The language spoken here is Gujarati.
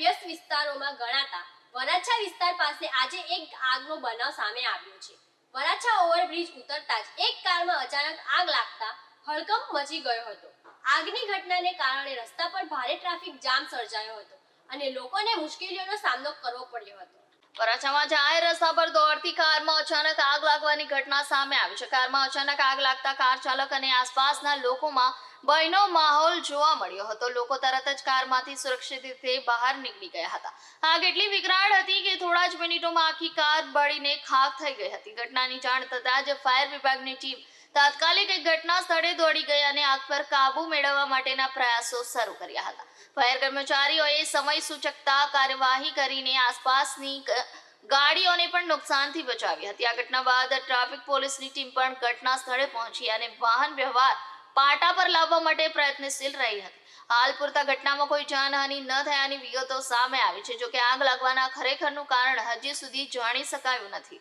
વ્યસ્ત વિસ્તારોમાં ગણાતા વરાછા વિસ્તાર પાસે આજે એક આગનો બનાવ સામે આવ્યો છે. વરાછા ઓવરબ્રિજ ઉતરતા જ એક કારમાં અચાનક આગ લાગતા હડકંપ મચી ગયો હતો. આગની ઘટનાને કારણે રસ્તા પર ભારે ટ્રાફિક જામ સર્જાયો હતો અને લોકોને મુશ્કેલીઓનો સામનો કરવો પડ્યો હતો. વરાછામાં જાહેર રસ્તા પર દોડતી કારમાં અચાનક આગ લાગવાની ઘટના સામે આવી છે. કારમાં અચાનક આગ લાગતા કાર ચાલક અને આસપાસના લોકોમાં ભયનો માહોલ જોવા મળ્યો હતો. લોકો તરત જ કારમાંથી સુરક્ષિત રીતે બહાર નીકળી ગયા હતા. આગ એટલી વિકરાળ હતી કે થોડા જ મિનિટોમાં આખી કાર બળીને ખાખ થઈ ગઈ હતી. ઘટનાની જાણ થતાં જ ફાયર વિભાગની ટીમ તાત્કાલિક ઘટના સ્થળે દોડી ગઈ અને આગ પર કાબુ મેળવવા માટેના પ્રયાસો શરૂ કર્યા હતા. ફાયર કર્મચારીઓએ સમય સૂચકતા કાર્યવાહી કરીને આસપાસની ગાડીઓને પણ નુકસાનથી બચાવી હતી. આ ઘટના બાદ ટ્રાફિક પોલીસની ટીમ પણ ઘટના સ્થળે પહોંચી અને વાહન વ્યવહાર પાટા પર લાવવા માટે પ્રયત્નશીલ રહી હતી. હાલ પૂરતા ઘટનામાં કોઈ જાનહાનિ ન થયાની વિગતો સામે આવી છે, જોકે આગ લાગવાના ખરેખરનું કારણ હજી સુધી જાણી શકાયું નથી.